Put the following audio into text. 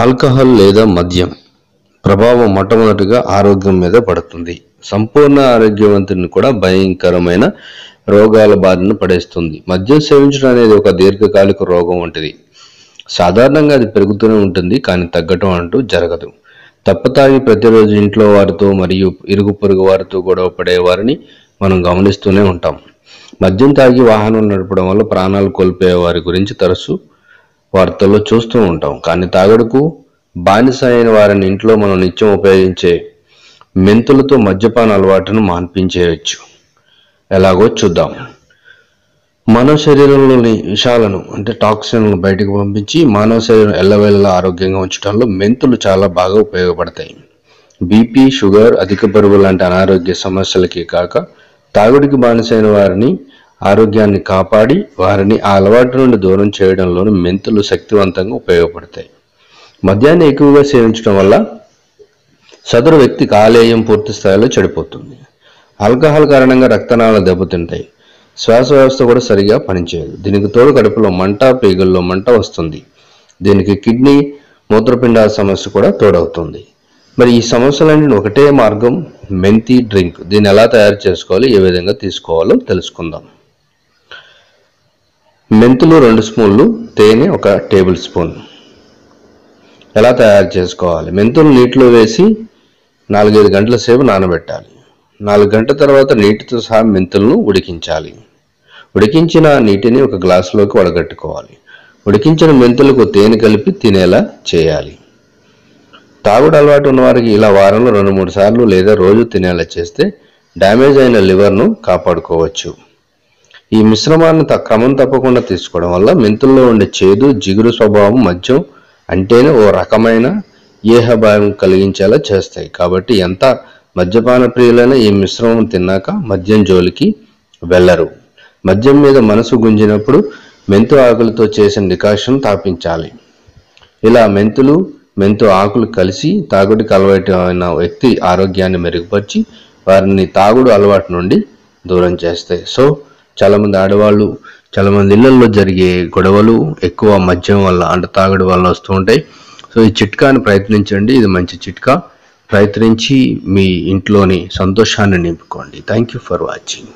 Alcohol లేదా మద్యం ప్రభావం మొట్టమొదటిగా ఆరోగ్యం మీద పడుతుంది. సంపూర్ణ ఆరోగ్యవంతుని కూడా భయంకరమైన రోగాల బారిన పడేస్తుంది. మద్యం సేవించడం అనేది ఒక దీర్ఘకాలిక రోగం వంటిది. సాధారణంగా అది పెరుగుతూనే ఉంటుంది కానీ తగ్గటం అంటూ జరగదు. తప్పతాగి ప్రతిరోజు ఇంట్లో వారితో మరియు ఇరుగు పొరుగు వారితో గొడవ పడే వారిని మనం గమనిస్తూనే ఉంటాం. మద్యం తాగి వాహనం నడపడం వల్ల ప్రాణాలు కోల్పోయే వారి గురించి తరచు వార్తల్లో చూస్తూ ఉంటాం. కానీ తాగుడుకు బానిస అయిన వారిని ఇంట్లో మనం నిత్యం ఉపయోగించే మెంతులతో మద్యపాన అలవాటును మాన్పించేయచ్చు. ఎలాగో చూద్దాం. మానవ శరీరంలోని విషాలను అంటే టాక్సిన్లను బయటకు పంపించి మానవ శరీరం ఎల్లవేళలా ఆరోగ్యంగా ఉంచడంలో మెంతులు చాలా బాగా ఉపయోగపడతాయి. బీపీ షుగర్ అధిక బరువు లాంటి అనారోగ్య సమస్యలకి కాక తాగుడికి బానిసైన వారిని ఆరోగ్యాన్ని కాపాడి వారిని ఆ అలవాటు నుండి దూరం చేయడంలోనూ మెంతులు శక్తివంతంగా ఉపయోగపడతాయి. మద్యాన్ని ఎక్కువగా సేవించడం వల్ల సదరు వ్యక్తి కాలేయం పూర్తి స్థాయిలో చెడిపోతుంది. ఆల్కహాల్ కారణంగా రక్తనాళాలు దెబ్బతింటాయి. శ్వాస వ్యవస్థ కూడా సరిగా పనిచేయదు. దీనికి తోడు కడుపులో మంట పేగుల్లో మంట వస్తుంది. దీనికి కిడ్నీ మూత్రపిండాల సమస్య కూడా తోడవుతుంది. మరి ఈ సమస్యలన్నీ ఒకటే మార్గం మెంతి డ్రింక్. దీన్ని ఎలా తయారు చేసుకోవాలి ఏ విధంగా తీసుకోవాలో తెలుసుకుందాం. మెంతులు రెండు స్పూన్లు తేనె ఒక టేబుల్ స్పూన్. ఎలా తయారు చేసుకోవాలి? మెంతులు నీటిలో వేసి నాలుగైదు గంటల సేపు నానబెట్టాలి. నాలుగు గంటల తర్వాత నీటితో సహా మెంతులను ఉడికించాలి. ఉడికించిన నీటిని ఒక గ్లాసులోకి వడగట్టుకోవాలి. ఉడికించిన మెంతులకు తేనె కలిపి తినేలా చేయాలి. తాగుడు అలవాటు ఉన్నవారికి ఇలా వారంలో రెండు మూడు సార్లు లేదా రోజు తినేలా చేస్తే డ్యామేజ్ అయిన లివర్ను కాపాడుకోవచ్చు. ఈ మిశ్రమాన్ని త- క్రమం తప్పకుండా తీసుకోవడం వల్ల మెంతుల్లో ఉండే చేదు జిగురు స్వభావం మద్యం అంటేనే ఓ రకమైన ఏహభావం కలిగించేలా చేస్తాయి. కాబట్టి ఎంత మద్యపాన ప్రియులైనా ఈ మిశ్రమం తిన్నాక మద్యం జోలికి వెళ్ళరు మద్యం మీద మనసు గుంజినప్పుడు మెంతు ఆకులతో చేసిన డికాషన్ తాపించాలి. ఇలా మెంతులు మెంతు ఆకులు కలిసి తాగుడికి అలవాటు అయిన వ్యక్తి ఆరోగ్యాన్ని మెరుగుపరిచి వారిని తాగుడు అలవాటు నుండి దూరం చేస్తాయి. సో చాలామంది ఆడవాళ్ళు చాలామంది ఇళ్ళలో జరిగే గొడవలు ఎక్కువ మద్యం వల్ల అంటే తాగడం వల్ల వస్తూ ఉంటాయి. సో ఈ చిట్కాని ప్రయత్నించండి. ఇది మంచి చిట్కా. ప్రయత్నించి మీ ఇంట్లోని సంతోషాన్ని నింపుకోండి. Thank you for watching